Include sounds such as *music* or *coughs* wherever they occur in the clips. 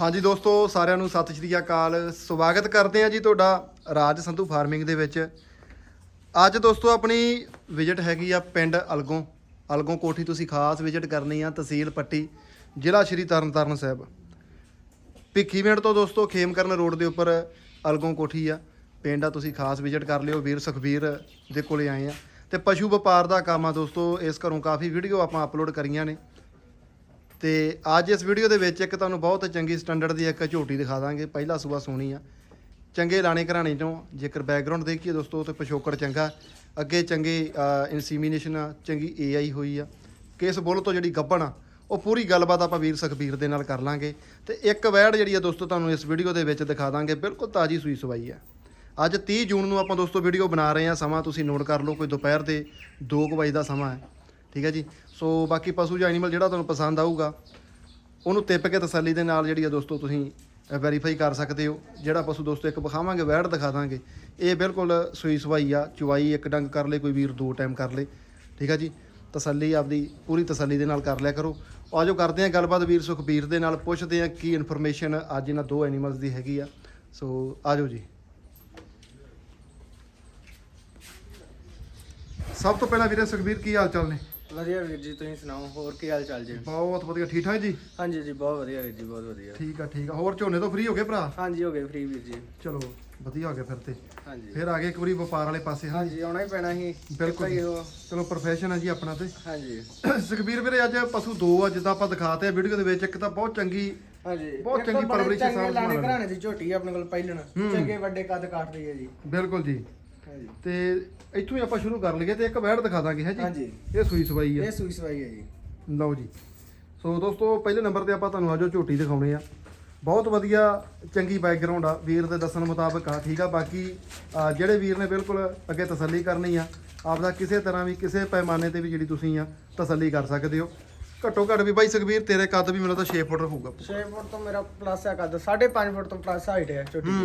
ਹਾਂਜੀ ਦੋਸਤੋ, ਸਾਰਿਆਂ ਨੂੰ ਸਤਿ ਸ਼੍ਰੀ ਅਕਾਲ। ਸਵਾਗਤ ਕਰਦੇ ਹਾਂ ਜੀ ਤੁਹਾਡਾ ਰਾਜ ਸੰਧੂ ਫਾਰਮਿੰਗ ਦੇ ਵਿੱਚ। ਅੱਜ ਦੋਸਤੋ, ਆਪਣੀ ਵਿਜ਼ਿਟ ਹੈਗੀ ਆ ਪਿੰਡ ਅਲਗੋਂ। ਅਲਗੋਂ ਕੋਠੀ ਤੁਸੀਂ ਖਾਸ ਵਿਜ਼ਿਟ ਕਰਨੀ ਆ, ਤਹਿਸੀਲ ਪੱਟੀ, ਜ਼ਿਲ੍ਹਾ ਸ਼੍ਰੀ ਤਰਨਤਾਰਨ ਸਾਹਿਬ। ਭਿੱਖੀਵਿੰਡ ਤੋਂ ਦੋਸਤੋ, ਖੇਮਕਰਨ ਰੋਡ ਦੇ ਉੱਪਰ ਅਲਗੋਂ ਕੋਠੀ ਆ। ਪਿੰਡ ਆ, ਤੁਸੀਂ ਖਾਸ ਵਿਜ਼ਿਟ ਕਰ ਲਿਓ, ਵੀਰ ਸੁਖਬੀਰ ਦੇ ਕੋਲੇ ਆਏ ਆ। ਤੇ ਪਸ਼ੂ ਵਪਾਰ ਦਾ ਕੰਮ ਆ ਦੋਸਤੋ, ਇਸ ਘਰੋਂ ਕਾਫੀ ਵੀਡੀਓ ਆਪਾਂ ਅਪਲੋਡ ਕਰੀਆਂ ਨੇ। ਤੇ ਅੱਜ ਇਸ ਵੀਡੀਓ ਦੇ ਵਿੱਚ ਇੱਕ ਤੁਹਾਨੂੰ ਬਹੁਤ ਚੰਗੀ ਸਟੈਂਡਰਡ ਦੀ ਇੱਕ ਝੋਟੀ ਦਿਖਾ ਦਾਂਗੇ। ਪਹਿਲਾ ਸੂਆ ਸੋਣੀ ਆ। ਚੰਗੇ ਲਾਣੇ ਘਰਾਣੇ ਤੋਂ ਜੇਕਰ ਬੈਕਗ੍ਰਾਉਂਡ ਦੇਖੀਏ ਦੋਸਤੋ ਤੇ ਪਿਛੋਕੜ ਚੰਗਾ। ਅੱਗੇ ਚੰਗੇ ਇਨਸੀਮੀਨੇਸ਼ਨ ਆ, ਚੰਗੀ ਏਆਈ ਹੋਈ ਆ। ਕਿਸ ਬੁੱਲ ਤੋਂ ਜਿਹੜੀ ਗੱਬਣ ਆ, ਉਹ ਪੂਰੀ ਗੱਲਬਾਤ ਆਪਾਂ ਵੀਰ ਸੁਖਬੀਰ ਦੇ ਨਾਲ ਕਰ ਲਾਂਗੇ। ਤੇ ਇੱਕ ਵੈੜ ਜਿਹੜੀ ਆ ਦੋਸਤੋ ਤੁਹਾਨੂੰ ਇਸ ਵੀਡੀਓ ਦੇ ਵਿੱਚ ਦਿਖਾ ਦਾਂਗੇ, ਬਿਲਕੁਲ ਤਾਜੀ ਸੂਈ ਸਵਾਈ ਆ। ਅੱਜ 30 ਜੂਨ ਨੂੰ ਆਪਾਂ ਦੋਸਤੋ ਵੀਡੀਓ ਬਣਾ ਰਹੇ ਆ। ਸਮਾਂ ਤੁਸੀਂ ਨੋਟ ਕਰ ਲਓ, ਕੋਈ ਦੁਪਹਿਰ ਦੇ 2 ਵਜੇ ਦਾ ਸਮਾਂ ਹੈ। ਠੀਕ ਹੈ ਜੀ? ਸੋ ਬਾਕੀ ਪਸ਼ੂ ਜਾਂ ਐਨੀਮਲ ਜਿਹੜਾ ਤੁਹਾਨੂੰ ਪਸੰਦ ਆਊਗਾ, ਉਹਨੂੰ ਤਿੱਪ ਕੇ ਤਸੱਲੀ ਦੇ ਨਾਲ ਜਿਹੜੀ ਆ ਦੋਸਤੋ ਤੁਸੀਂ ਵੈਰੀਫਾਈ ਕਰ ਸਕਦੇ ਹੋ। ਜਿਹੜਾ ਪਸ਼ੂ ਦੋਸਤੋ ਇੱਕ ਵਿਖਾਵਾਂਗੇ, ਵੈੜ ਦਿਖਾ ਦਾਂਗੇ। ਇਹ ਬਿਲਕੁਲ ਸੂਈ ਸਵਾਈ ਆ ਚੁਵਾਈ ਇੱਕ ਡੰਗ ਕਰ ਲੇ, ਕੋਈ ਵੀਰ ਦੋ ਟਾਈਮ ਕਰ ਲੇ। ਠੀਕ ਆ ਜੀ? ਤਸੱਲੀ ਆਪਦੀ, ਪੂਰੀ ਤਸੱਲੀ ਦੇ ਨਾਲ ਕਰ ਲਿਆ ਕਰੋ। ਆਜੋ ਕਰਦੇ ਆ ਗੱਲਬਾਤ ਵੀਰ ਸੁਖਬੀਰ ਦੇ ਨਾਲ, ਪੁੱਛਦੇ ਆ ਕੀ ਇਨਫੋਰਮੇਸ਼ਨ ਅੱਜ ਇਹਨਾਂ ਦੋ ਐਨੀਮਲਸ ਦੀ ਹੈਗੀ ਆ। ਸੋ ਆਜੋ ਜੀ। ਸਭ ਤੋਂ ਪਹਿਲਾਂ ਵੀਰੇ ਸੁਖਬੀਰ, ਕੀ ਹਾਲ ਚਾਲ ਨੇ? ਵਧੀਆ ਵੀਰ ਜੀ ਤੁਸੀਂ ਸੁਣਾਓ ਹੋਰ ਕੀ ਹਾਲ ਚਾਲ ਜੀ? ਬਹੁਤ ਵਧੀਆ ਠੀਕ ਠਾਕ ਜੀ? ਹਾਂਜੀ ਜੀ ਬਹੁਤ ਵਧੀਆ ਵੀਰ ਜੀ ਬਹੁਤ ਵਧੀਆ। ਠੀਕ ਆ ਠੀਕ ਆ। ਹੋਰ ਝੋਨੇ ਤੋਂ ਫ੍ਰੀ ਹੋ ਗਏ ਭਰਾ? ਹਾਂਜੀ ਹੋ ਗਏ ਫ੍ਰੀ ਵੀਰ ਜੀ। ਚਲੋ ਵਧੀਆ ਹੋ ਗਿਆ ਫਿਰ ਤੇ। ਹਾਂਜੀ। ਫਿਰ ਆ ਗਏ ਇੱਕ ਵਾਰੀ ਵਪਾਰ ਵਾਲੇ ਪਾਸੇ ਹਾਂ ਹਾਂਜੀ ਆਉਣਾ ਹੀ ਪੈਣਾ ਸੀ। ਬਿਲਕੁਲ ਹੀ ਚਲੋ ਪ੍ਰੋਫੈਸ਼ਨ ਹੈ ਜੀ ਆਪਣਾ ਤੇ। ਹਾਂਜੀ। *coughs* ਸੁਖਬੀਰ ਵੀਰੇ ਅੱਜ ਪਸ਼ੂ ਦੋ ਆ ਜਿੱਦਾਂ ਆਪਾਂ ਦਿਖਾਤੇ ਆ ਵੀਡੀਓ ਦੇ ਵਿੱਚ ਇੱਕ ਤਾਂ ਬਹੁਤ ਚੰਗੀ ਹਾਂਜੀ। ਬਹੁਤ ਚੰਗੀ ਪਰਵਰਿਸ਼ ਚੰਗੇ ਸਾਂਭ ਲਾਣੇ ਘਰਾਣੇ ਦੀ ਝੋਟੀ ਆ ਆਪਣੇ ਕੋਲ ਪਹਿਲਣ। ਹੂੰ। ਚੰਗੇ ਵੱਡੇ ਕੱਦ ਕਾਟਦੀ ਹੈ ਜੀ। ਬਿਲਕੁਲ ਜੀ। ਤੇ ਇੱਥੋਂ ਹੀ ਆਪਾਂ ਸ਼ੁਰੂ ਕਰ ਲਈਏ ਤੇ ਇੱਕ ਵੈੜ ਦਿਖਾ ਦਾਂਗੇ ਹੈ ਜੀ? ਹਾਂਜੀ। ਇਹ ਸੂਈ ਸਵਾਈ ਆ। ਇਹ ਸੂਈ ਸਵਾਈ ਹੈ ਜੀ। ਲਓ ਜੀ। ਸੋ ਦੋਸਤੋ ਪਹਿਲੇ ਨੰਬਰ ਤੇ ਆਪਾਂ ਤੁਹਾਨੂੰ ਆਜੋ ਝੋਟੀ ਦਿਖਾਉਣੇ ਆ। ਬਹੁਤ ਵਧੀਆ ਚੰਗੀ ਬੈਕਗ੍ਰਾਉਂਡ ਆ। ਵੀਰ ਦੇ ਦੱਸਣ ਮੁਤਾਬਕ ਆ ਠੀਕ ਆ? ਬਾਕੀ ਜਿਹੜੇ ਵੀਰ ਨੇ ਬਿਲਕੁਲ ਅੱਗੇ ਤਸੱਲੀ ਕਰਨੀ ਆ ਆਪਦਾ ਕਿਸੇ ਤਰ੍ਹਾਂ ਵੀ ਕਿਸੇ ਪੈਮਾਨੇ ਤੇ ਵੀ ਜਿਹੜੀ ਤੁਸੀਂ ਆ ਤਸੱਲੀ ਕਰ ਸਕਦੇ ਹੋ। ਘੱਟੋ ਘੱਟ ਵੀ ਬਾਈ ਸੁਖਬੀਰ ਤੇਰੇ ਕੱਦ ਵੀ ਮੈਨੂੰ ਤਾਂ 6 ਫੁੱਟ ਹੋਊਗਾ। 6 ਫੁੱਟ ਤੋਂ ਮੇਰਾ ਪਲੱਸ ਹੈ ਕੱਦ 5.5 ਫੁੱਟ ਤੋਂ ਪਲੱਸ ਹਾਈਟ ਹੈ ਦੀ।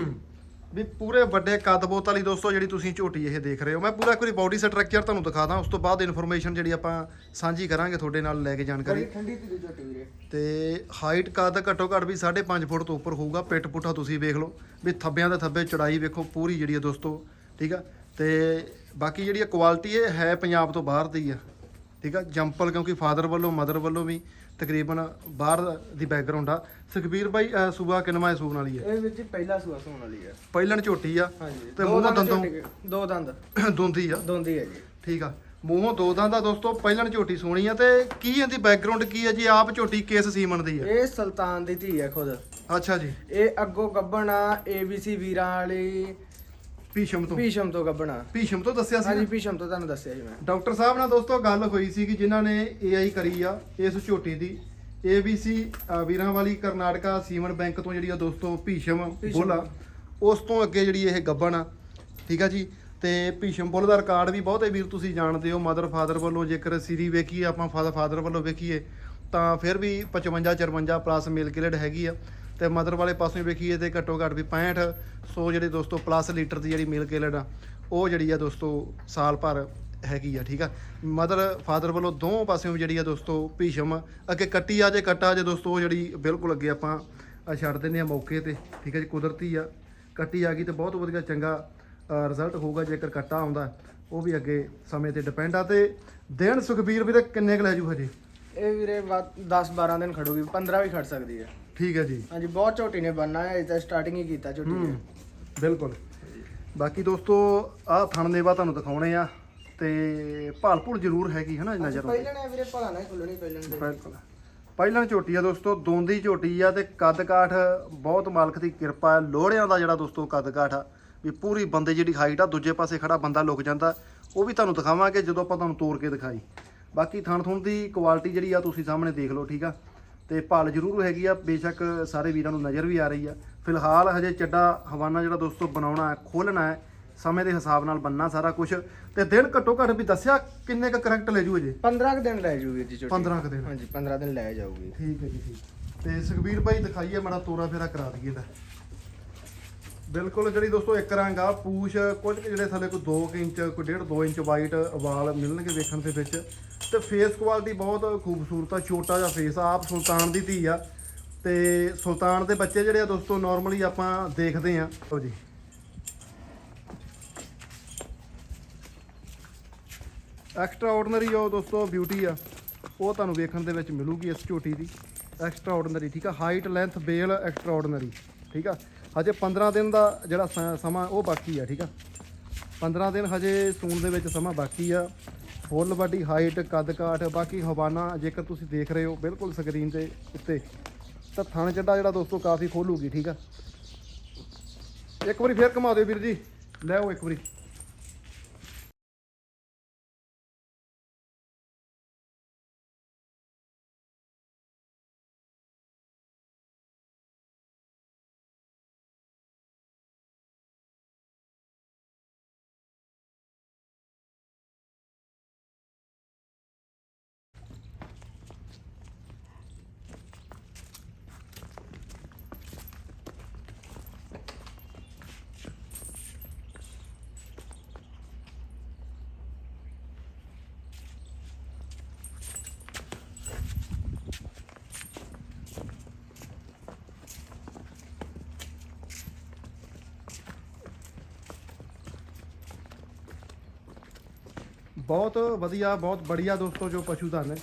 ਵੀ ਪੂਰੇ ਵੱਡੇ ਕੱਦ ਬੋਤ ਵਾਲੀ ਦੋਸਤੋ ਜਿਹੜੀ ਤੁਸੀਂ ਝੋਟੀ ਇਹ ਦੇਖ ਰਹੇ ਹੋ। ਮੈਂ ਪੂਰਾ ਇੱਕ ਵਾਰੀ ਬਾਡੀ ਸਟਰਕਚਰ ਤੁਹਾਨੂੰ ਦਿਖਾ ਦਾਂ ਉਸ ਤੋਂ ਬਾਅਦ ਇਨਫੋਰਮੇਸ਼ਨ ਜਿਹੜੀ ਆਪਾਂ ਸਾਂਝੀ ਕਰਾਂਗੇ ਤੁਹਾਡੇ ਨਾਲ ਲੈ ਕੇ ਜਾਣਕਾਰੀ। ਠੰਡੀ ਦੀ ਝੋਟੀ ਵੀਰੇ। ਤੇ ਹਾਈਟ ਕੱਦ ਘੱਟੋ ਘੱਟ ਵੀ 5.5 ਫੁੱਟ ਤੋਂ ਉੱਪਰ ਹੋਊਗਾ ਪਿੱਠ ਪੁੱਠਾ ਤੁਸੀਂ ਵੇਖ ਲਓ। ਵੀ ਥੱਬਿਆਂ ਦੇ ਥੱਬੇ ਚੜਾਈ ਵੇਖੋ ਪੂਰੀ ਜਿਹੜੀ ਹੈ ਦੋਸਤੋ ਠੀਕ ਆ? ਤੇ ਬਾਕੀ ਜਿਹੜੀ ਕੁਆਲਿਟੀ ਇਹ ਹੈ ਪੰਜਾਬ ਤੋਂ ਬਾਹਰ ਦੀ ਆ ਠੀਕ ਆ? ਜੰਪਲ ਕਿਉਂਕਿ ਫਾਦਰ ਵੱਲੋਂ ਮਦਰ ਵੱਲੋਂ ਵੀ ਤਕਰੀਬਨ ਬਾਹਰ ਦੀ ਬੈਕਗ੍ਰਾਉਂਡ ਆ। ਸੁਖਬੀਰ ਬਾਈ ਅਹ, ਸੂਬਾ ਕਿਨਮਾ ਸੂਣ ਵਾਲੀ ਹੈ। ਇਹ ਵੀਰ ਜੀ ਪਹਿਲਾ ਸੂਆ ਸੋਣ ਵਾਲੀ ਹੈ। ਪਹਿਲਣ ਝੋਟੀ ਆ। ਹਾਂਜੀ। ਤੇ ਦੋ ਮੂੰਹੋਂ ਦੰਦ ਦੰਦੋਂ- ਝੋਟੀ- ਦੋ ਦੰਦ। *coughs* ਦੁੰਦੀ ਆ। ਦੋਂਦੀ ਹੈ ਜੀ। ਠੀਕ ਆ। ਮੂੰਹੋਂ ਦੋ ਦੰਦ ਆ ਦੋਸਤੋ ਪਹਿਲਣ ਝੋਟੀ ਸੋਣੀ ਆ। ਤੇ ਕੀ ਇਹਦੀ ਬੈਕਗ੍ਰਾਉਂਡ ਕੀ ਆ ਜੀ? ਆਪ ਝੋਟੀ ਕਿਸ ਸੀਮਨ ਦੀ ਆ? ਇਹ ਸੁਲਤਾਨ ਦੀ ਧੀ ਹੈ ਖੁਦ। ਅੱਛਾ ਜੀ। ਇਹ ਅੱਗੋਂ ਗੱਬਣ ਆ ABC ਵੀਰਾਂ ਵਾਲੀ ਭੀਸ਼ਮ ਤੋਂ। ਭੀਸ਼ਮ ਤੋਂ ਗੱਬਣ। ਆ ਭੀਸ਼ਮ ਤੋਂ ਦੱਸਿਆ ਸੀ ਹਾਂਜੀ ਨਾ? ਭੀਸ਼ਮ ਤੋਂ ਤੁਹਾਨੂੰ ਦੱਸਿਆ ਜੀ ਮੈਂ। ਡਾਕਟਰ ਸਾਹਿਬ ਨਾਲ ਦੋਸਤੋ ਗੱਲ ਹੋਈ ਸੀ ਕਿ ਜਿਨ੍ਹਾਂ ਨੇ ਏਆਈ ਕਰੀ ਆ ਇਸ ਝੋਟੀ ਦੀ। ABC ਵੀਰਾਂ ਵਾਲੀ ਕਰਨਾਟਕਾ ਸੀਮਨ ਬੈਂਕ ਤੋਂ ਜਿਹੜੀ ਆ ਦੋਸਤੋ ਭੀਸ਼ਮ ਭੀਸ਼ਮ। ਬੁੱਲ ਉਸ ਤੋਂ ਅੱਗੇ ਜਿਹੜੀ ਇਹ ਗੱਬਣ ਆ ਠੀਕ ਆ ਜੀ? ਤੇ ਭੀਸ਼ਮ ਬੁੱਲ ਦਾ ਰਿਕਾਰਡ ਵੀ ਬਹੁਤੇ ਵੀਰ ਤੁਸੀਂ ਜਾਣਦੇ ਹੋ ਮਦਰ ਫਾਦਰ ਵੱਲੋਂ ਜੇਕਰ ਸੀਰੀ ਵੇਖੀਏ ਆਪਾਂ ਫਾਦਰ ਫਾਦਰ ਵੱਲੋਂ ਵੇਖੀਏ ਤਾਂ ਫਿਰ ਵੀ 55 54 ਪਲੱਸ ਮਿਲ ਕਿਲਡ ਹੈਗੀ ਆ। ਤੇ ਮਦਰ ਵਾਲੇ ਪਾਸੋਂ ਹੀ ਵੇਖੀਏ ਤੇ ਘੱਟੋ ਘੱਟ ਵੀ 65 ਸੌ ਜਿਹੜੇ ਦੋਸਤੋ ਪਲੱਸ ਲੀਟਰ ਦੀ ਜਿਹੜੀ ਮਿਲ ਕਿਲਡ ਆ, ਉਹ ਜਿਹੜੀ ਆ ਦੋਸਤੋ ਸਾਲ ਭਰ ਹੈਗੀ ਆ, ਠੀਕ ਆ? ਮਦਰ ਫਾਦਰ ਵੱਲੋਂ ਦੋਵੇਂ ਪਾਸਿਓਂ ਵੀ ਜਿਹੜੀ ਆ ਦੋਸਤੋ ਭੀਸ਼ਮ, ਅੱਗੇ ਕੱਟੀ ਆ ਜੇ ਕੱਟਾ ਜੇ ਦੋਸਤੋ ਉਹ ਜਿਹੜੀ ਬਿਲਕੁਲ ਅੱਗੇ ਆਪਾਂ ਛੱਡ ਦਿੰਦੇ ਆ ਮੌਕੇ ਤੇ, ਠੀਕ ਹੈ ਜੀ? ਕੁਦਰਤੀ ਆ, ਕੱਟੀ ਆ ਗਈ ਤੇ ਬਹੁਤ ਵਧੀਆ ਚੰਗਾ ਰਿਜ਼ਲਟ ਹੋਊਗਾ ਜੇਕਰ ਕੱਟਾ ਆਉਂਦਾ, ਉਹ ਵੀ ਅੱਗੇ ਸਮੇਂ ਤੇ ਡਿਪੈਂਡ ਆ ਤੇ ਦਿਨ ਸੁਖਬੀਰ ਵੀਰੇ ਕਿੰਨੇ ਕੁ ਲੈ ਜੂ ਹਜੇ? ਇਹ ਵੀਰੇ 10 12 ਦਿਨ ਖੜੂਗੀ 15 ਵੀ ਖੜ ਸਕਦੀ ਹੈ ਠੀਕ ਹੈ ਜੀ। ਹਾਂਜੀ ਬਹੁਤ ਝੋਟੀ ਨੇ ਬਣਨਾ ਹੈ ਇਹ ਤਾਂ ਸਟਾਰਟਿੰਗ ਹੀ ਕੀਤਾ ਝੋਟੀ ਹੂੰ ਨੇ ਬਿਲਕੁਲ। ਬਾਕੀ ਦੋਸਤੋ ਆਹ ਥਣ ਦੇਵਾ ਤੁਹਾਨੂੰ ਦਿਖਾਉਣੇ ਆ ਤੇ ਭਾਲ ਭੂਲ ਜ਼ਰੂਰ ਹੈਗੀ ਹੈ ਨਾ ਨਜ਼ਰ ਆਉਂਦੀ ਪਹਿਲਾਂ ਨੇ ਵੀਰੇ ਭਲਾ ਨਾ ਖੁੱਲਣੀ ਪਹਿਲਾਂ ਦੇ। ਬਿਲਕੁਲ। ਪਹਿਲਾਂ ਝੋਟੀ ਆ ਦੋਸਤੋ ਦੋਂਦੀ ਝੋਟੀ ਆ ਤੇ ਕੱਦ ਕਾਠ ਬਹੁਤ ਮਾਲਕ ਦੀ ਕਿਰਪਾ ਹੈ ਲੋਹੜਿਆਂ ਦਾ ਜਿਹੜਾ ਦੋਸਤੋ ਕੱਦ ਕਾਠ ਆ ਵੀ ਪੂਰੀ ਬੰਦੇ ਜਿਹੜੀ ਹਾਈਟ ਆ ਦੂਜੇ ਪਾਸੇ ਖੜਾ ਬੰਦਾ ਲੁਕ ਜਾਂਦਾ। ਉਹ ਵੀ ਤੁਹਾਨੂੰ ਦਿਖਾਵਾਂਗੇ ਜਦੋਂ ਆਪਾਂ ਤੁਹਾਨੂੰ ਤੋੜ ਕੇ ਦਿਖਾਈ। ਬਾਕੀ ਥਣ ਥੁਣ ਦੀ ਕੁਆਲਿਟੀ ਜਿਹੜੀ ਆ ਤੁਸੀਂ ਸਾਹਮਣੇ ਦੇਖ ਲਓ ਠੀਕ ਆ? ਤੇ ਭਲ ਜ਼ਰੂਰ ਹੈਗੀ ਆ ਬੇਸ਼ੱਕ ਸਾਰੇ ਵੀਰਾਂ ਨੂੰ ਨਜ਼ਰ ਵੀ ਆ ਰਹੀ ਆ। ਫਿਲਹਾਲ ਹਜੇ ਚੱਡਾ ਹਵਾਨਾ ਜਿਹੜਾ ਦੋਸਤੋ ਬਣਾਉਣਾ ਹੈ ਖੋਲਣਾ ਹੈ ਸਮੇਂ ਦੇ ਹਿਸਾਬ ਨਾਲ ਬੰਨਾ ਸਾਰਾ ਕੁਝ ਤੇ ਦਿਨ ਘੱਟੋ ਘੱਟ ਵੀ ਦੱਸਿਆ ਕਿੰਨੇ ਕ ਕਰੈਕਟ ਲੈ ਜੂ ਅਜੇ 15 ਕੁ ਦਿਨ ਲੈ ਜੂ ਵੀਰ ਜੀ ਝੋਟੀ 15 ਕੁ ਦਿਨ। ਹਾਂਜੀ 15 ਦਿਨ ਲੈ ਜਾਊਗੀ। ਠੀਕ ਹੈ ਜੀ ਠੀਕ। ਤੇ ਸੁਖਬੀਰ ਭਾਈ ਦਿਖਾਈਏ ਮਾੜਾ ਤੋਰਾ ਫੇਰਾ ਕਰਾ ਦਈਏ ਦਾ ਬਿਲਕੁਲ ਜਿਹੜੀ ਦੋਸਤੋ ਇੱਕ ਰੰਗ ਆ, ਪੂਛ, ਕੁਝ ਕੁ ਜਿਹੜੇ ਥੱਲੇ ਕੋਈ 2 ਇੰਚ, ਕੋਈ 1.5 2 ਇੰਚ ਵਾਈਟ ਵਾਲ ਮਿਲਣਗੇ ਵੇਖਣ ਦੇ ਵਿੱਚ। ਤੇ ਫੇਸ ਕੁਆਲਿਟੀ ਬਹੁਤ ਖੂਬਸੂਰਤ ਆ, ਛੋਟਾ ਜਿਹਾ ਫੇਸ ਆ, ਆਪ ਸੁਲਤਾਨ ਦੀ ਧੀ ਆ। ਤੇ ਸੁਲਤਾਨ ਦੇ ਬੱਚੇ ਜਿਹੜੇ ਆ ਦੋਸਤੋ ਨਾਰਮਲੀ ਆਪਾਂ ਦੇਖਦੇ ਆ ਲਓ ਜੀ। ਐਕਸਟਰਾ ਆਰਡੀਨਰੀ ਉਹ ਦੋਸਤੋ ਬਿਊਟੀ ਆ। ਉਹ ਤੁਹਾਨੂੰ ਵੇਖਣ ਦੇ ਵਿੱਚ ਮਿਲੂਗੀ ਇਸ ਝੋਟੀ ਦੀ। ਐਕਸਟਰਾ ਆਰਡੀਨਰੀ ਠੀਕ ਆ? ਹਾਈਟ ਲੈਂਥ ਬੇਲ ਐਕਸਟਰਾ ਆਰਡੀਨਰੀ ਠੀਕ ਆ? ਹਜੇ 15 ਦਿਨ ਦਾ ਜਿਹੜਾ ਸ- ਸਮਾਂ ਉਹ ਬਾਕੀ ਆ, ਠੀਕ ਆ? 15 ਦਿਨ ਹਜੇ ਸੂਣ ਦੇ ਵਿੱਚ ਸਮਾਂ ਬਾਕੀ ਆ। ਫੁੱਲ ਬਾਡੀ ਹਾਈਟ ਕੱਦ ਕਾਠ ਬਾਕੀ ਹਵਾਨਾ ਜੇਕਰ ਤੁਸੀਂ ਦੇਖ ਰਹੇ ਹੋ ਬਿਲਕੁਲ ਸਕਰੀਨ ਦੇ ਉੱਤੇ, ਤਾਂ ਥਣ ਚੱਡਾ ਜਿਹੜਾ ਦੋਸਤੋ ਕਾਫੀ ਖੋਲੂਗੀ, ਠੀਕ ਆ? ਇੱਕ ਵਾਰੀ ਫੇਰ ਘੁਮਾ ਦਿਓ ਵੀਰ ਜੀ। ਲੈ ਆਓ ਇੱਕ ਵਾਰੀ। ਬਹੁਤ ਵਧੀਆ, ਬਹੁਤ ਬੜੀਆ ਦੋਸਤੋ ਜੋ ਪਸ਼ੂ ਧਨ ਹੈ,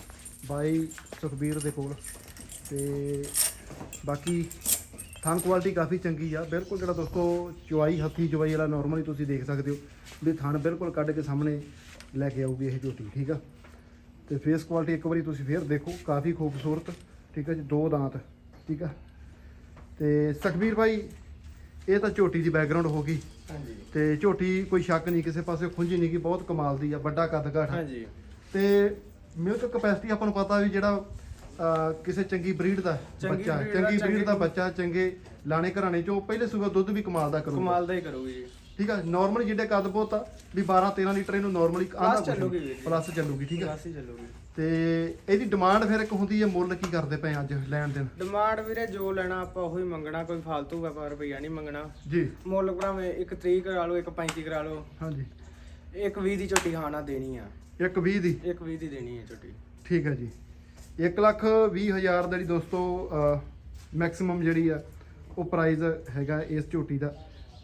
ਬਾਈ ਸੁਖਬੀਰ ਦੇ ਕੋਲ। ਤੇ ਬਾਕੀ ਥਣ ਕੁਆਲਿਟੀ ਕਾਫੀ ਚੰਗੀ ਆ। ਬਿਲਕੁਲ ਜਿਹੜਾ ਦੋਸਤੋ ਚੁਆਈ ਹੱਥੀ ਚੁਆਈ ਵਾਲਾ ਨਾਰਮਲੀ ਤੁਸੀਂ ਦੇਖ ਸਕਦੇ ਹੋ ਵੀ ਥਣ ਬਿਲਕੁਲ ਕੱਢ ਕੇ ਸਾਹਮਣੇ ਲੈ ਕੇ ਆਊਗੀ ਇਹ ਝੋਟੀ, ਠੀਕ ਆ? ਤੇ ਫੇਸ ਕੁਆਲਿਟੀ ਇੱਕ ਵਾਰੀ ਤੁਸੀਂ ਫੇਰ ਦੇਖੋ, ਕਾਫੀ ਖੂਬਸੂਰਤ, ਠੀਕ ਆ ਜੀ? ਦੋ ਦਾਂਤ, ਠੀਕ ਆ? ਤੇ ਸੁਖਬੀਰ ਭਾਈ ਇਹ ਤਾਂ ਝੋਟੀ ਦੀ ਬੈਕਗ੍ਰਾਉਂਡ ਹੋ ਗਈ। ਹਾਂਜੀ। ਤੇ ਝੋਟੀ ਕੋਈ ਸ਼ੱਕ ਨਹੀਂ ਕਿਸੇ ਪਾਸੇ ਖੁੰਝੀ ਨਹੀਂ ਗੀ ਬਹੁਤ ਕਮਾਲ ਦੀ ਆ ਵੱਡਾ ਕੱਦ ਆ। ਹਾਂਜੀ। ਤੇ ਮਿਲਕ ਕਪੈਸਿਟੀ ਆਪਾਂ ਨੂੰ ਪਤਾ ਵੀ ਜਿਹੜਾ ਅਹ, ਕਿਸੇ ਚੰਗੀ ਬਰੀਡ ਦਾ ਚੰਗੀ ਬੱਚਾ breed ਦਾ, ਚੰਗੀ ਬਰੀਡ ਦਾ ਬੱਚਾ ਚੰਗੇ ਲਾਣੇ ਘਰਾਣੇ ਚੋਂ ਪਹਿਲੇ ਸੂਗਾ ਦੁੱਧ ਵੀ ਕਮਾਲ ਦਾ ਕਰੂਗਾ। ਕਮਾਲ ਦਾ ਹੀ ਕਰੂਗੀ ਜੀ। ਠੀਕ ਆ ਨਾਰਮਲ ਜਿਹੜੇ ਕੱਦ ਬਹੁਤ ਆ ਵੀ 12 13 ਲੀਟਰ ਇਹਨੂੰ ਨਾਰਮਲੀ Plus ਚੱਲੂਗੀ ਵੀਰ ਜੀ। ਪਲੱਸ ਚੱਲੂਗੀ ਠੀਕ ਆ। ਕਲਾਸ ਹੀ ਚੱਲੂਗੀ। ਤੇ ਇਹਦੀ ਡਿਮਾਂਡ ਫਿਰ ਇੱਕ ਹੁੰਦੀ ਹੈ ਮੁੱਲ ਕੀ ਕਰਦੇ ਪਏ ਅੱਜ ਲੈਣ ਦੇਣ? ਡਿਮਾਂਡ ਵੀਰੇ ਜੋ ਲੈਣਾ ਆਪਾਂ ਉਹੀ ਮੰਗਣਾ ਕੋਈ ਫालतू ਵਪਾਰ ਰੁਪਈਆ ਨਹੀਂ ਮੰਗਣਾ। ਜੀ। ਮੁੱਲ ਭਰਾਵੇਂ ਇੱਕ 30 ਕਰਾ ਲਓ ਇੱਕ 35 ਕਰਾ ਲਓ। ਹਾਂਜੀ। ਇੱਕ 20 ਦੀ ਝੋਟੀ ਹਾਣਾ ਦੇਣੀ ਆ। ਇੱਕ 20 ਦੀ? ਇੱਕ 20 ਦੀ ਦੇਣੀ ਹੈ ਝੋਟੀ। ਠੀਕ ਹੈ ਜੀ। 1 ਲੱਖ 20 ਹਜ਼ਾਰ ਜਿਹੜੀ ਦੋਸਤੋ ਮੈਕਸਿਮਮ ਜਿਹੜੀ ਆ ਉਹ ਪ੍ਰਾਈਸ ਹੈਗਾ ਇਸ ਝੋਟੀ ਦਾ।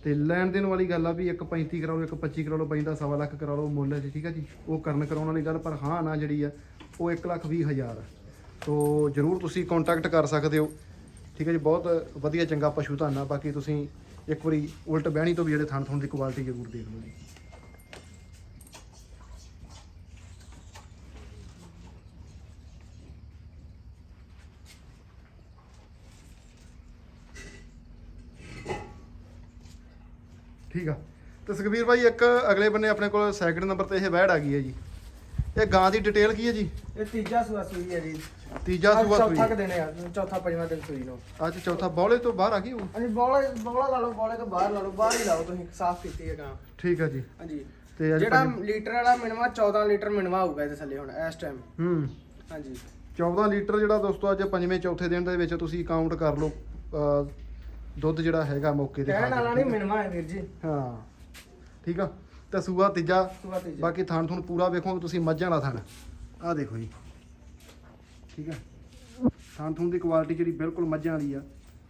ਤੇ ਲੈਣ ਦੇਣ ਵਾਲੀ ਗੱਲ ਆ ਵੀ ਇੱਕ 35 ਕਰਾ ਲਓ ਇੱਕ 25 ਕਰਾ ਲਓ ਪੈਂਦਾ ਸਵਾ ਲੱਖ ਕਰਾ ਲਓ ਮੁੱਲ ਜੀ ਠੀਕ ਹੈ ਜੀ? ਉਹ ਕਰਨ ਕਰਾਉਣ ਵਾਲੀ ਗੱਲ, ਪਰ ਹਾਂ ਨਾ ਜਿਹੜੀ ਆ, ਉਹ 1 ਲੱਖ 20 ਹਜ਼ਾਰ। ਤੋ ਜਰੂਰ ਤੁਸੀਂ ਕੰਟੈਕਟ ਕਰ ਸਕਦੇ ਹੋ। ਠੀਕ ਹੈ ਜੀ? ਬਹੁਤ ਵਧੀਆ ਚੰਗਾ ਪਸ਼ੂ ਧਨ ਆ। ਬਾਕੀ ਤੁਸੀਂ ਇੱਕ ਵਾਰੀ ਉਲਟ ਬਹਿਣੀ ਤੋਂ ਵੀ ਜਿਹੜੇ ਥਣ ਥਣ ਦੀ ਕੁਆਲਿਟੀ ਜ਼ਰੂਰ ਦੇਖ ਲਓ ਜੀ। ਠੀਕ ਆ। ਤੇ ਸੁਖਬੀਰ ਭਾਈ ਇੱਕ ਅਗਲੇ ਬੰਨੇ ਆਪਣੇ ਕੋਲ ਸੈਕਿੰਡ ਨੰਬਰ ਤੇ ਇਹ ਵੈੜ ਆ ਗਈ ਹੈ ਜੀ। ਇਹ ਗਾਂ ਦੀ ਡਿਟੇਲ ਕੀ ਹੈ ਜੀ? ਇਹ ਤੀਜਾ ਸੂਆ ਸੂਈ ਹੈ ਜੀ। ਤੀਜਾ ਅੱਜ ਸੂਆ ਚੌਥਾ ਸੂਈ ਕ ਦਿਨ ਆ ਚੌਥਾ ਪੰਜਵਾਂ ਦਿਨ ਸੂਈ ਨੂੰ। ਅੱਜ ਚੌਥਾ ਬੌਲੇ ਤੋਂ ਬਾਹਰ ਆ ਗਈ ਉਹ ਹਾਂਜੀ ਬੋਲੇ ਬੋਲਾ ਲਾ ਲਓ ਬੋਲੇ ਤੋਂ ਬਾਹਰ ਲਾ ਲਓ ਬਾਹਰ ਹੀ ਲਾਓ ਤੁਸੀਂ ਸਾਫ਼ ਕੀਤੀ ਹੈ ਗਾਂ। ਠੀਕ ਹੈ ਜੀ। ਹਾਂਜੀ। ਤੇ ਅੱਜ ਜਿਹੜਾ ਲੀਟਰ ਵਾਲਾ ਮਿਨਵਾ 14 ਲੀਟਰ ਮਿਨਵਾ ਹੋਊਗਾ ਇਹਦੇ ਥੱਲੇ ਹੁਣ ਇਸ ਟਾਈਮ ਹੂੰ। ਹਾਂਜੀ। 14 ਲੀਟਰ ਜਿਹੜਾ ਦੋਸਤੋ ਅੱਜ ਪੰਜਵੇਂ ਚੌਥੇ ਦਿਨ ਦੇ ਵਿੱਚ ਤੁਸੀਂ ਕਾਊਂਟ ਕਰ ਲਓ ਅਹ, ਦੁੱਧ ਜਿਹੜਾ ਹੈਗਾ ਮੌਕੇ ਤੇ ਕਹਿਣ ਵਾਲਾ ਨਹੀਂ ਹੈ? ਵੀਰ ਜੀ। ਹਾਂ ਠੀਕ ਆ? ਤੇ ਸੂਆ ਤੀਜਾ ਸੂਆ ਤੀਜਾ। ਬਾਕੀ ਥਣ ਥਣ ਪੂਰਾ ਵੇਖੋਗੇ ਤੁਸੀਂ ਮੱਝਾਂ ਦਾ ਥਣ ਆਹ ਦੇਖੋ ਜੀ। ਠੀਕ ਆ? ਥਣ ਥਣ ਦੀ ਕੁਆਲਿਟੀ ਜਿਹੜੀ ਬਿਲਕੁਲ ਮੱਝਾਂ ਵਾਲੀ ਆ।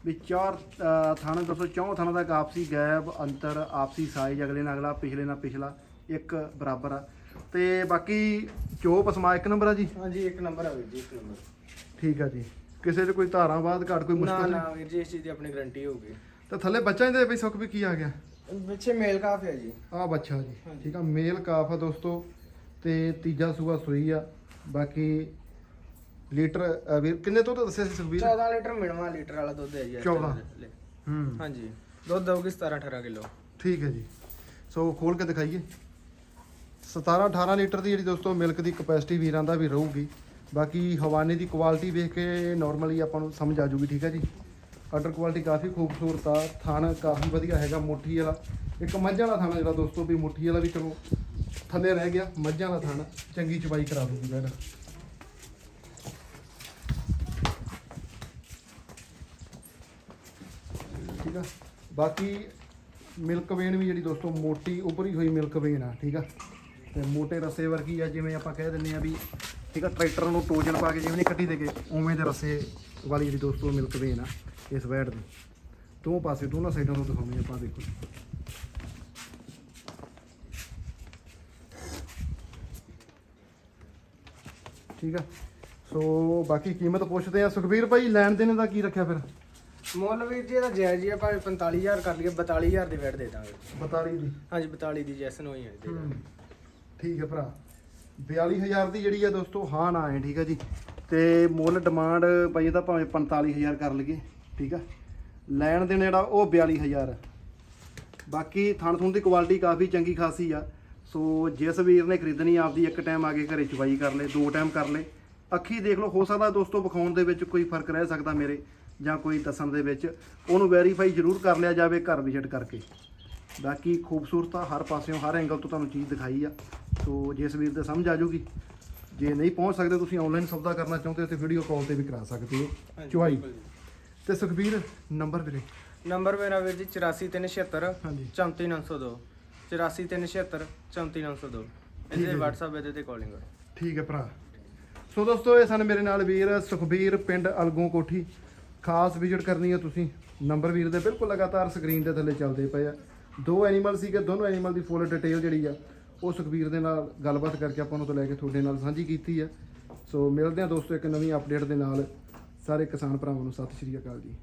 ਵੀ ਚਾਰ ਅਹ, ਥਣ ਦੱਸੋ ਚੌਂ ਥਣਾਂ ਦਾ ਆਪਸੀ ਗੈਪ ਅੰਤਰ ਆਪਸੀ ਸਾਈਜ਼ ਅਗਲੇ ਨਾਲ ਅਗਲਾ ਪਿਛਲੇ ਨਾਲ ਪਿਛਲਾ ਇੱਕ ਬਰਾਬਰ ਆ। ਤੇ ਬਾਕੀ ਚੋਪ ਸਮਾ ਇੱਕ ਨੰਬਰ ਆ ਜੀ? ਹਾਂਜੀ ਇੱਕ ਨੰਬਰ ਆ ਵੀਰ ਜੀ ਇੱਕ ਨੰਬਰ। ਠੀਕ ਆ ਜੀ। ਕਿਸੇ 'ਚ ਕੋਈ ਧਾਰਾਂ ਬਾਅਦ ਘਾਟ ਕੋਈ ਨਾ ਮੁਸ਼ਕਲ ਨਾ ਵੀਰ ਜੀ ਇਸ ਚੀਜ਼ ਦੀ ਆਪਣੀ ਗਾਰੰਟੀ ਹੋਊਗੀ। ਤੇ ਥੱਲੇ ਬੱਚਾ ਇਹਦੇ ਵੀ ਸੁੱਖ ਵੀ ਕੀ ਆ ਗਿਆ? ਪਿੱਛੇ ਮੇਲ ਕਾਫ ਹੈ ਜੀ। ਆ ਬੱਚਾ ਜੀ। ਠੀਕ ਆ ਮੇਲ ਕਾਫ ਆ ਦੋਸਤੋ ਤੇ ਤੀਜਾ ਸੂਆ ਸੂਈ ਆ। ਬਾਕੀ ਲੀਟਰ ਅ, ਵੀਰ ਕਿੰਨੇ ਤੋਂ ਦੱਸਿਆ ਸੀ ਸੁਖਬੀਰ? 14 ਲੀਟਰ ਮਿਨਵਾ ਲੀਟਰ ਵਾਲਾ ਦੁੱਧ ਹੈ ਜੀ ਇਸ 14 time ਦੇ ਥੱਲੇ। ਹੂੰ। ਹਾਂਜੀ। ਦੁੱਧ ਦਊਗੀ 17 18 ਕਿਲੋ। ਠੀਕ ਹੈ ਜੀ। ਸੋ ਖੋਲ ਕੇ ਦਿਖਾਈਏ। 17 18 ਲੀਟਰ ਦੀ ਜਿਹੜੀ ਦੋਸਤੋ ਮਿਲਕ ਦੀ ਕਪੈਸਿਟੀ ਵੀਰਾਂ ਦਾ ਵੀ ਰਹੂਗੀ। ਬਾਕੀ ਹਵਾਨੇ ਦੀ ਕੁਆਲਿਟੀ ਵੇਖ ਕੇ ਨਾਰਮਲੀ ਆਪਾਂ ਨੂੰ ਸਮਝ ਆ ਜੂਗੀ ਠੀਕ ਹੈ ਜੀ? ਆਰਡਰ ਕੁਆਲਿਟੀ ਕਾਫੀ ਖੂਬਸੂਰਤ ਆ ਥਣ ਕਾਫੀ ਵਧੀਆ ਹੈਗਾ, ਮੁੱਠੀ ਵਾਲਾ। ਇੱਕ ਮੱਝਾਂ ਵਾਲਾ ਥਾਣਾ ਜਿਹੜਾ ਦੋਸਤੋ, ਵੀ ਮੁੱਠੀ ਵਾਲਾ ਵੀ ਚਲੋ ਥੱਲੇ ਰਹਿ ਗਿਆ, ਮੱਝਾਂ ਵਾਲਾ ਥਾਣਾ ਚੰਗੀ ਚਵਾਈ ਕਰਾ ਦੂਗੀ ਬੈਡ ਠੀਕ ਆ? ਬਾਕੀ ਮਿਲਕ ਵੇਨ ਵੀ ਜਿਹੜੀ ਦੋਸਤੋ, ਮੋਟੀ ਉੱਭਰੀ ਹੋਈ ਮਿਲਕ ਵੇਨ ਆ, ਠੀਕ ਆ? ਤੇ ਮੋਟੇ ਰਸੇ ਵਰਗੀ ਆ, ਜਿਵੇਂ ਆਪਾਂ ਕਹਿ ਦਿੰਨੇ ਆ ਵੀ ਠੀਕ ਆ ਟਰੈਕਟਰ ਨੂੰ ਟੋਜਨ ਪਾ ਕੇ ਜਿਵੇਂ ਨਹੀਂ ਕੱਢੀ ਦੇਗੇ ਉਵੇਂ ਦੇ ਰਸੇ ਵਾਲੀ ਜਿਹੜੀ ਦੋਸਤੋ ਮਿਲਕ ਵੇਨ ਆ ਇਸ ਵੈਟ ਦੀ। ਦੋ ਪਾਸੇ ਦੋਨਾਂ ਸਾਈਡਾਂ ਤੋਂ ਦਿਖਾਉਂਦੇ ਆਪਾਂ ਦੇਖੋ। ਠੀਕ ਆ ਸੋ ਬਾਕੀ ਕੀਮਤ ਪੁੱਛਦੇ ਆ। ਸੁਖਬੀਰ ਭਾਈ ਲੈਣ ਦੇਣ ਦਾ ਕੀ ਰੱਖਿਆ ਫਿਰ? ਮੁੱਲ ਵੀਰ ਜੀ ਇਹਦਾ ਜਾਇਜ਼ ਹੀ ਆ ਭਾਵੇਂ 45000 ਕਰ ਲਈਏ 42000 ਦੀ ਵੈਟ ਦੇ ਦਾਂਗੇ। 42 ਦੀ? ਹਾਂਜੀ 42 ਦੀ ਜੈਸਨ ਹੋਈ ਹੈ ਦੇ ਦਾਂਗੇ। ਠੀਕ ਹੈ ਭਰਾ। 42000 ਦੀ ਜਿਹੜੀ ਆ ਦੋਸਤੋ, ਹਾਂ ਨਾ ਹੈ ਠੀਕ ਆ ਜੀ। ਤੇ ਮੁੱਲ ਡਿਮਾਂਡ ਭਾਈ ਇਹਦਾ ਭਾਵੇਂ 45000 ਕਰ ਲਈਏ, ਠੀਕ ਆ। ਲੈਣ ਦੇਣ ਜਿਹੜਾ ਉਹ 42000 ਬਾਕੀ ਥਣ ਥੁਣ ਦੀ ਕੁਆਲਿਟੀ ਕਾਫੀ ਚੰਗੀ ਖਾਸੀ ਆ। ਸੋ ਜਿਸ ਵੀਰ ਨੇ ਖਰੀਦਣੀ ਆਪਦੀ ਇੱਕ ਟਾਈਮ ਆ ਕੇ ਘਰੇ ਚਵਾਈ ਕਰ ਲੇ ਦੋ ਟਾਈਮ ਕਰ ਲੇ ਅੱਖੀ ਦੇਖ ਲਓ, ਹੋ ਸਕਦਾ ਦੋਸਤੋ ਵਿਖਾਉਣ ਦੇ ਵਿੱਚ ਕੋਈ ਫ਼ਰਕ ਰਹਿ ਸਕਦਾ ਮੇਰੇ ਜਾਂ ਕੋਈ ਦੱਸਣ ਦੇ ਵਿੱਚ। ਉਹਨੂੰ ਵੈਰੀਫਾਈ ਜ਼ਰੂਰ ਕਰ ਲਿਆ ਜਾਵੇ ਘਰ ਵਿਜ਼ਿਟ ਕਰਕੇ। ਬਾਕੀ ਖੂਬਸੂਰਤ ਆ ਹਰ ਪਾਸਿਓਂ ਹਰ ਐਂਗਲ ਤੋਂ ਤੁਹਾਨੂੰ ਚੀਜ਼ ਦਿਖਾਈ ਆ। ਸੋ ਜਿਸ ਵੀਰ ਦੇ ਸਮਝ ਆ ਜਾਊਗੀ ਜੇ ਨਹੀਂ ਪਹੁੰਚ ਸਕਦੇ ਤੁਸੀਂ ਆਨਲਾਈਨ ਸੌਦਾ ਕਰਨਾ ਚਾਹੁੰਦੇ ਹੋ ਤੇ ਵੀਡੀਓ ਕਾਲ ਤੇ ਵੀ ਕਰਾ ਸਕਦੇ ਹੋ। ਜੀ। ਤੇ ਸੁਖਬੀਰ ਨੰਬਰ ਵੀਰੇ। ਨੰਬਰ ਮੇਰਾ ਵੀਰ ਜੀ 84376 ਹਾਂਜੀ। 34902 84376 34902 ਠੀਕ ਹੈ ਇਹਦੇ ਜੀ। WhatsApp ਇਹਦੇ ਤੇ ਕਾਲਿੰਗ ਕਰੋ। ਠੀਕ ਹੈ ਭਰਾ। ਸੋ ਦੋਸਤੋ ਇਹ ਸਨ ਮੇਰੇ ਨਾਲ ਵੀਰ ਸੁਖਬੀਰ ਪਿੰਡ ਅਲਗੋਂ ਕੋਠੀ। ਖਾਸ ਵਿਜ਼ਿਟ ਕਰਨੀ ਹੈ ਤੁਸੀਂ। ਨੰਬਰ ਵੀਰ ਦੇ ਬਿਲਕੁਲ ਲਗਾਤਾਰ ਸਕਰੀਨ ਦੇ ਥੱਲੇ ਚੱਲਦੇ ਪਏ ਆ। ਦੋ ਐਨੀਮਲ ਸੀਗੇ, ਦੋਨੋਂ ਐਨੀਮਲ ਦੀ ਫੁੱਲ ਡਿਟੇਲ ਜਿਹੜੀ ਆ, ਉਹ ਸੁਖਬੀਰ ਦੇ ਨਾਲ ਗੱਲਬਾਤ ਕਰਕੇ ਆਪਾਂ ਉਹਨਾਂ ਤੋਂ ਲੈ ਕੇ ਤੁਹਾਡੇ ਨਾਲ ਸਾਂਝੀ ਕੀਤੀ ਆ। ਸੋ ਮਿਲਦੇ ਆ ਦੋਸਤੋ ਇੱਕ ਨਵੀਂ ਅਪਡੇਟ ਦੇ ਨਾਲ। ਸਾਰੇ ਕਿਸਾਨ ਭਰਾਵਾਂ ਨੂੰ ਸਤਿ ਸ਼੍ਰੀ ਅਕਾਲ ਜੀ।